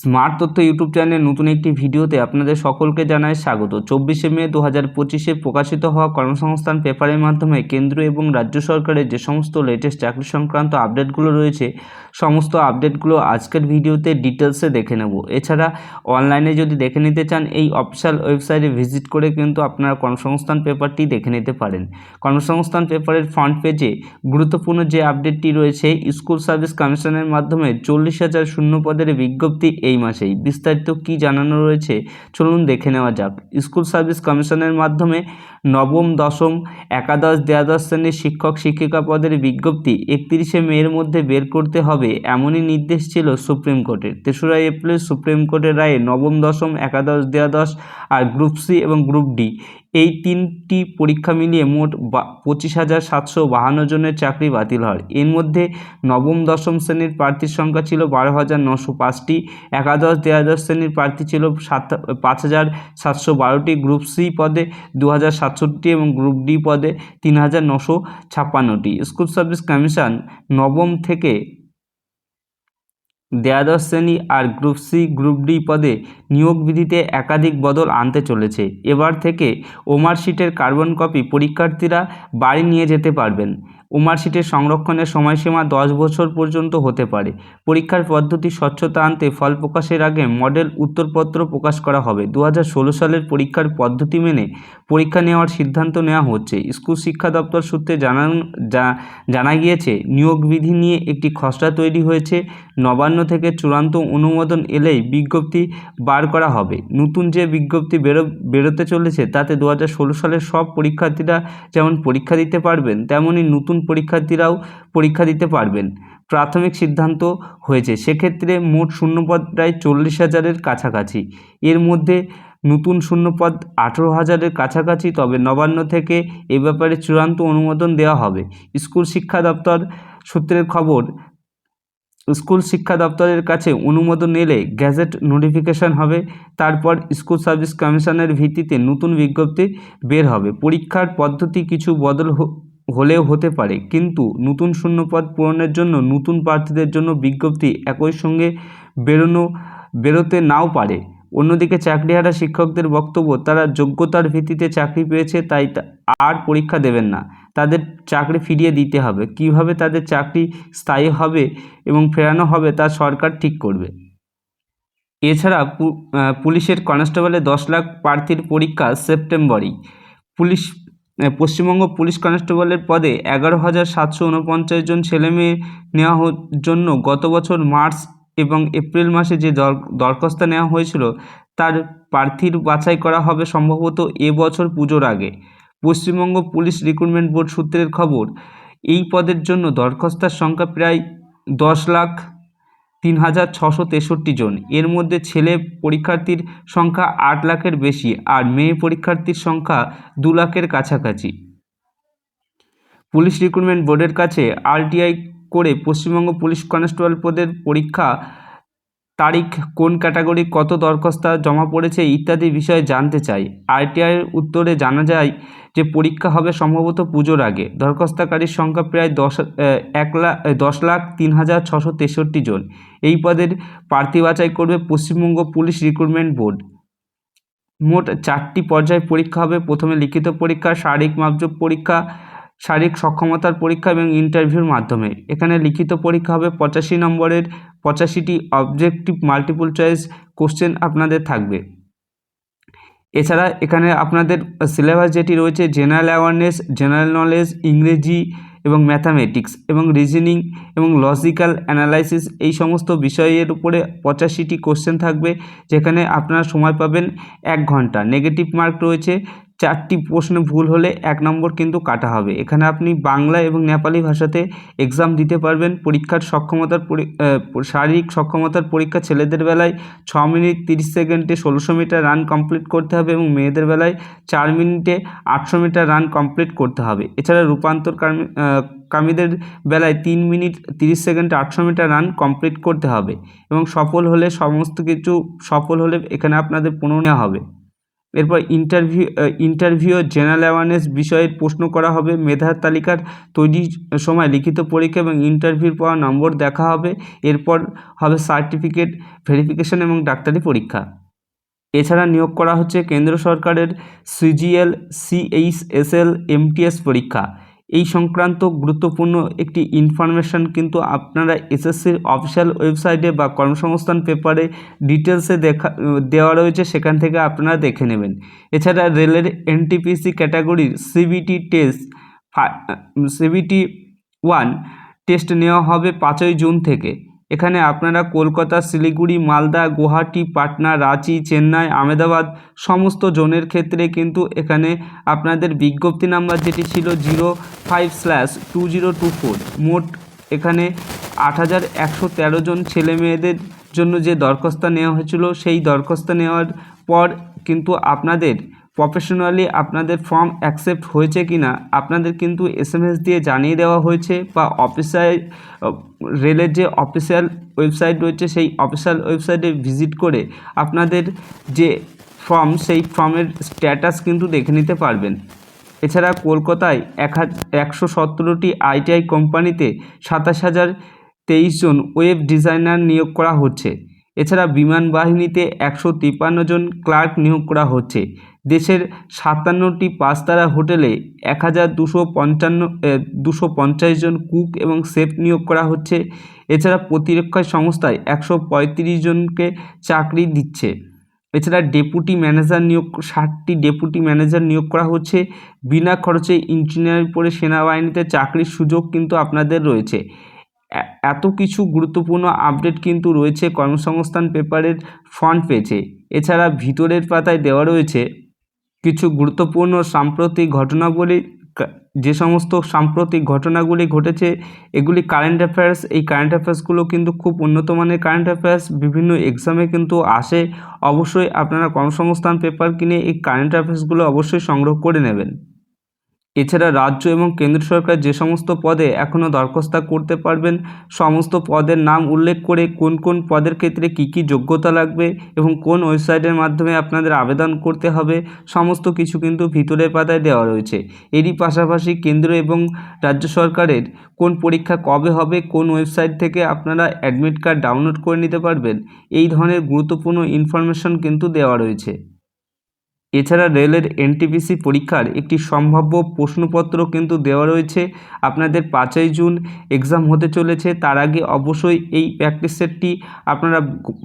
Smart তথ্য YouTube চ্যানেলের নতুন একটি ভিডিওতে আপনাদের সকলকে জানাই স্বাগত। চব্বিশে মে দু হাজার পঁচিশে প্রকাশিত হওয়া কর্মসংস্থান পেপারের মাধ্যমে কেন্দ্র এবং রাজ্য সরকারের যে সমস্ত লেটেস্ট চাকরি সংক্রান্ত আপডেটগুলো রয়েছে, সমস্ত আপডেটগুলো আজকের ভিডিওতে ডিটেলসে দেখে নেব। এছাড়া অনলাইনে যদি দেখে নিতে চান, এই অফিসিয়াল ওয়েবসাইটে ভিজিট করে কিন্তু আপনারা কর্মসংস্থান পেপারটি দেখে নিতে পারেন। কর্মসংস্থান পেপারের ফ্রন্ট পেজে গুরুত্বপূর্ণ যে আপডেটটি রয়েছে স্কুল সার্ভিস কমিশনের মাধ্যমে চল্লিশ হাজার শূন্য পদের বিজ্ঞপ্তি এই মাসেই। বিস্তারিত কি জানানো রয়েছে? চলুন দেখে নেওয়া যাক। স্কুল সার্ভিস কমিশনের মাধ্যমে নবম, দশম, একাদশ, দ্বাদশ শ্রেণির শিক্ষক, শিক্ষিকা পদের বিজ্ঞপ্তি একত্রিশে মের মধ্যে বের করতে হবে এমনই নির্দেশ ছিল সুপ্রিম কোর্টের। তেসরা এপ্রিল সুপ্রিম কোর্টের রায়ে নবম, দশম, একাদশ, দ্বাদশ আর গ্রুপ সি এবং গ্রুপ ডি এই তিনটি পরীক্ষা মিলিয়ে মোট পঁচিশ হাজার সাতশো বাহান্ন জনের চাকরি বাতিল হয়। এর মধ্যে নবম, দশম শ্রেণির প্রার্থীর সংখ্যা ছিল বারো হাজার নশো পাঁচটি। একাদশ, দ্বাদশ শ্রেণির প্রার্থী ছিল সাত, পাঁচ হাজার সাতশো বারোটি। গ্রুপ সি পদে দু হাজার সাতষট্টি এবং গ্রুপ ডি পদে তিন হাজার নশো ছাপ্পান্নটি। স্কুল সার্ভিস কমিশন নবম থেকে দ্বাদশ শ্রেণি আর গ্রুপ সি, গ্রুপ ডি পদে নিয়োগ বিধিতে একাধিক বদল আনতে চলেছে। এবার থেকে ওমার শিটের কার্বন কপি পরীক্ষার্থীরা বাড়ি নিয়ে যেতে পারবেন। ওমার শিটের সংরক্ষণের সময়সীমা দশ বছর পর্যন্ত হতে পারে। পরীক্ষার পদ্ধতি স্বচ্ছতা আনতে ফল প্রকাশের আগে মডেল উত্তরপত্র প্রকাশ করা হবে। দু হাজার ষোলো সালের পরীক্ষার পদ্ধতি মেনে পরীক্ষা নেওয়ার সিদ্ধান্ত নেওয়া হচ্ছে। স্কুল শিক্ষা দপ্তর সূত্রে জানান জানা গিয়েছে, নিয়োগ বিধি নিয়ে একটি খসড়া তৈরি হয়েছে। নবান্ন থেকে চূড়ান্ত অনুমোদন এলেই বিজ্ঞপ্তি বার করা হবে। নতুন যে বিজ্ঞপ্তি বেরো, বেরোতে চলেছে, তাতে দু হাজার ষোলো সালের সব পরীক্ষার্থীরা যেমন পরীক্ষা দিতে পারবেন তেমনই নতুন পরীক্ষার্থীরাও পরীক্ষা দিতে পারবেন। প্রাথমিক সিদ্ধান্ত হয়েছে। সেক্ষেত্রে মোট শূন্যপদ প্রায় চল্লিশ হাজারের কাছাকাছি। এর মধ্যে নতুন শূন্যপদ আঠেরো হাজারের কাছাকাছি, তবে নবান্ন থেকে এ ব্যাপারে চূড়ান্ত অনুমোদন দেওয়া হবে। স্কুল শিক্ষা দপ্তর সূত্রের খবর, স্কুল শিক্ষা দপ্তরের কাছে অনুমোদন এলে গ্যাজেট নোটিফিকেশন হবে। তারপর স্কুল সার্ভিস কমিশনের ভিত্তিতে নতুন বিজ্ঞপ্তি বের হবে। পরীক্ষার পদ্ধতি কিছু বদল হলেও হতে পারে। কিন্তু নতুন শূন্যপদ পূরণের জন্য নতুন প্রার্থীদের জন্য বিজ্ঞপ্তি একই সঙ্গে বেরোনো, বেরোতে নাও পারে। অন্যদিকে চাকরিহারা শিক্ষকদের বক্তব্য, তারা যোগ্যতার ভিত্তিতে চাকরি পেয়েছে, তাই আর পরীক্ষা দেবেন না। তাদের চাকরি ফিরিয়ে দিতে হবে। কীভাবে তাদের চাকরি স্থায়ী হবে এবং ফেরানো হবে তা সরকার ঠিক করবে। এছাড়া পুলিশের কনস্টেবলে দশ লাখ প্রার্থীর পরীক্ষা সেপ্টেম্বরেই। পুলিশ পশ্চিমবঙ্গ পুলিশ কনস্টেবলের পদে এগারো হাজার সাতশো উনপঞ্চাশ জন ছেলেমেয়ে নেওয়া হ- জন্য গত বছর মার্চ এবং এপ্রিল মাসে যে দরখাস্ত নেওয়া হয়েছিল, তার প্রার্থীর বাছাই করা হবে সম্ভবত এবছর পুজোর আগে। পশ্চিমবঙ্গ পুলিশ রিক্রুটমেন্ট বোর্ড সূত্রের খবর, এই পদের জন্য দরখাস্তার সংখ্যা প্রায় দশ লাখ তিন হাজার ছশো তেষট্টি জন। এর মধ্যে ছেলে পরীক্ষার্থীর সংখ্যা আট লাখের বেশি আর মেয়ে পরীক্ষার্থীর সংখ্যা দু লাখের কাছাকাছি। পুলিশ রিক্রুটমেন্ট বোর্ডের কাছে আরটিআই করে পশ্চিমবঙ্গ পুলিশ কনস্টেবল পদের পরীক্ষা তারিখ, কোন ক্যাটাগরি, কত দরখাস্ত জমা পড়েছে ইত্যাদি বিষয়ে জানতে চাই। আরটিআইয়ের উত্তরে জানা যায় যে পরীক্ষা হবে সম্ভবত পুজোর আগে। দরখাস্তকারীর সংখ্যা প্রায় দশ এক লাখ দশ লাখ তিন হাজার ছশো তেষট্টি জন। এই পদের প্রার্থী বাছাই করবে পশ্চিমবঙ্গ পুলিশ রিক্রুটমেন্ট বোর্ড। মোট চারটি পর্যায়ে পরীক্ষা হবে। প্রথমে লিখিত পরীক্ষা, শারীরিক মাপজোক পরীক্ষা শারীরিক সক্ষমতার পরীক্ষা এবং ইন্টারভিউর মাধ্যমে। এখানে লিখিত পরীক্ষা হবে পঁচাশি নম্বরের। পঁচাশিটি অবজেক্টিভ মাল্টিপল চয়েস কোশ্চেন আপনাদের থাকবে। এছাড়া এখানে আপনাদের সিলেবাস যেটি রয়েছে জেনারেল অ্যাওয়ারনেস জেনারেল নলেজ ইংরেজি এবং ম্যাথামেটিক্স এবং রিজনিং এবং লজিক্যাল অ্যানালাইসিস এই সমস্ত বিষয়ের উপরে পঁচাশিটি কোশ্চেন থাকবে, যেখানে আপনারা সময় পাবেন এক ঘণ্টা। নেগেটিভ মার্ক রয়েছে চারটি প্রশ্ন ভুল হলে এক নম্বর কিন্তু কাটা হবে। এখানে আপনি বাংলা এবং নেপালি ভাষাতে এক্সাম দিতে পারবেন। পরীক্ষার সক্ষমতার শারীরিক সক্ষমতার পরীক্ষা ছেলেদের বেলায় ছ মিনিট তিরিশ সেকেন্ডে ষোলোশো মিটার রান কমপ্লিট করতে হবে এবং মেয়েদের বেলায় চার মিনিটে আটশো মিটার রান কমপ্লিট করতে হবে। এছাড়া রূপান্তর কামি- কামীদের বেলায় তিন মিনিট তিরিশ সেকেন্ডে আটশো মিটার রান কমপ্লিট করতে হবে এবং সফল হলে সমস্ত কিছু সফল হলে এখানে আপনাদের পুনঃ নেওয়া হবে। এরপর ইন্টারভিউ ইন্টারভিউ জেনারেল অ্যাওয়ারনেস বিষয়ের প্রশ্ন করা হবে। মেধার তালিকার তৈরির সময় লিখিত পরীক্ষা এবং ইন্টারভিউর পাওয়া নম্বর দেখা হবে। এরপর হবে সার্টিফিকেট ভেরিফিকেশন এবং ডাক্তারি পরীক্ষা। এছাড়া নিয়োগ করা হচ্ছে কেন্দ্র সরকারের সিজিএল সিএইচএসএল এমটিএস পরীক্ষা। এই সংক্রান্ত গুরুত্বপূর্ণ একটি ইনফরমেশান কিন্তু আপনারা এসএসসির অফিসিয়াল ওয়েবসাইটে বা কর্মসংস্থান পেপারে ডিটেলসে দেখা, দেওয়া রয়েছে, সেখান থেকে আপনারা দেখে নেবেন। এছাড়া রেলের এনটিপিসি ক্যাটাগরির CBT test CBT one test নেওয়া হবে পাঁচই জুন থেকে। এখানে আপনারা কলকাতা, শিলিগুড়ি, মালদা, গুয়াহাটি, পাটনা, রাঁচি, চেন্নাই আমেদাবাদ সমস্ত জোনের ক্ষেত্রে কিন্তু এখানে আপনাদের বিজ্ঞপ্তি নাম্বার যেটি ছিল zero five slash two zero two four. মোট এখানে আট হাজার একশো তেরো জন ছেলে মেয়েদের জন্য যে দরখাস্ত নেওয়া হয়েছিল, সেই দরখাস্ত নেওয়ার পর কিন্তু আপনাদের প্রফেশনালি আপনাদের ফর্ম অ্যাকসেপ্ট হয়েছে কি না আপনাদের কিন্তু এস দিয়ে জানিয়ে দেওয়া হয়েছে বা অফিসিয়াল রেলের যে অফিসিয়াল ওয়েবসাইট রয়েছে সেই অফিসিয়াল ওয়েবসাইটে ভিজিট করে আপনাদের যে ফর্ম, সেই ফর্মের স্ট্যাটাস কিন্তু দেখে নিতে পারবেন। এছাড়া কলকাতায় এক একশো সতেরোটি আইটিআই কোম্পানিতে সাতাশ হাজার তেইশ জন ওয়েব ডিজাইনার নিয়োগ করা হচ্ছে। এছাড়া বিমান বাহিনীতে একশো তিপ্পান্ন জন ক্লার্ক নিয়োগ করা হচ্ছে। দেশের সাতান্নটি পাঁচতারা হোটেলে এক হাজার দুশো পঞ্চান্ন দুশো পঞ্চাশ জন কুক এবং শেফ নিয়োগ করা হচ্ছে। এছাড়া প্রতিরক্ষা সংস্থায় একশো পঁয়ত্রিশ জনকে চাকরি দিচ্ছে। এছাড়া ডেপুটি ম্যানেজার নিয়োগ, ষাটটি ডেপুটি ম্যানেজার নিয়োগ করা হচ্ছে। বিনা খরচে ইঞ্জিনিয়ারিং পড়ে সেনাবাহিনীতে চাকরির সুযোগ কিন্তু আপনাদের রয়েছে। এত কিছু গুরুত্বপূর্ণ আপডেট কিন্তু রয়েছে কর্মসংস্থান পেপারের ফ্রন্ট পেজে। এছাড়া ভিতরের পাতায় দেওয়া রয়েছে কিছু গুরুত্বপূর্ণ সাম্প্রতিক ঘটনাগুলি যে সমস্ত সাম্প্রতিক ঘটনাগুলি ঘটেছে, এগুলি কারেন্ট অ্যাফেয়ার্স এই কারেন্ট অ্যাফেয়ার্সগুলো কিন্তু খুব উন্নত মানের কারেন্ট অ্যাফেয়ার্স বিভিন্ন এক্সামে কিন্তু আসে। অবশ্যই আপনারা কর্মসংস্থান পেপার কিনে এই কারেন্ট অ্যাফেয়ার্সগুলো অবশ্যই সংগ্রহ করে নেবেন। এছাড়া রাজ্য এবং কেন্দ্র সরকার যে সমস্ত পদে এখনও দরখাস্ত করতে পারবেন, সমস্ত পদের নাম উল্লেখ করে কোন কোন পদের ক্ষেত্রে কী কী যোগ্যতা লাগবে এবং কোন ওয়েবসাইটের মাধ্যমে আপনাদের আবেদন করতে হবে, সমস্ত কিছু কিন্তু ভিতরের পাতায় দেওয়া রয়েছে। এরই পাশাপাশি কেন্দ্র এবং রাজ্য সরকারের কোন পরীক্ষা কবে হবে, কোন ওয়েবসাইট থেকে আপনারা অ্যাডমিট কার্ড ডাউনলোড করে নিতে পারবেন, এই ধরনের গুরুত্বপূর্ণ ইনফরমেশন কিন্তু দেওয়া রয়েছে। এছাড়া রেলের এনটিপিসি পরীক্ষার একটি সম্ভাব্য প্রশ্নপত্র কিন্তু দেওয়া রয়েছে। আপনাদের পাঁচই জুন এক্সাম হতে চলেছে, তার আগে অবশ্যই এই প্র্যাকটিস সেটটি আপনারা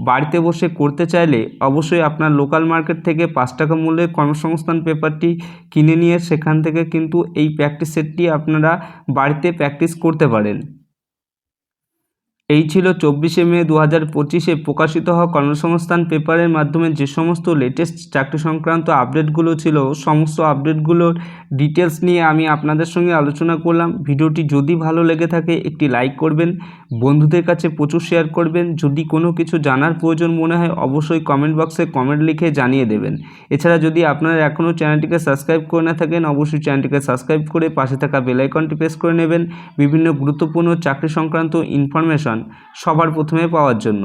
বাড়িতে বসে করতে চাইলে অবশ্যই আপনার লোকাল মার্কেট থেকে পাঁচ টাকা মূল্যের কর্মসংস্থান পেপারটি কিনে নিয়ে সেখান থেকে কিন্তু এই প্র্যাকটিস সেটটি আপনারা বাড়িতে প্র্যাকটিস করতে পারেন। এই ছিল চব্বিশে মে দু হাজার পঁচিশে প্রকাশিত হওয়া কর্মসংস্থান পেপারের মাধ্যমে যে সমস্ত লেটেস্ট চাকরি সংক্রান্ত আপডেটগুলো ছিল, সমস্ত আপডেটগুলোর ডিটেলস নিয়ে আমি আপনাদের সঙ্গে আলোচনা করলাম। ভিডিওটি যদি ভালো লেগে থাকে, একটি লাইক করবেন, বন্ধুদের কাছে প্রচুর শেয়ার করবেন। যদি কোনো কিছু জানার প্রয়োজন মনে হয়, অবশ্যই কমেন্ট বক্সে কমেন্ট লিখে জানিয়ে দেবেন। এছাড়া যদি আপনারা এখনও চ্যানেলটিকে সাবস্ক্রাইব করে না থাকেন, অবশ্যই চ্যানেলটিকে সাবস্ক্রাইব করে পাশে থাকা বেল আইকনটি প্রেস করে নেবেন। বিভিন্ন গুরুত্বপূর্ণ চাকরি সংক্রান্ত ইনফরমেশন সবার প্রথমে পাওয়ার জন্য।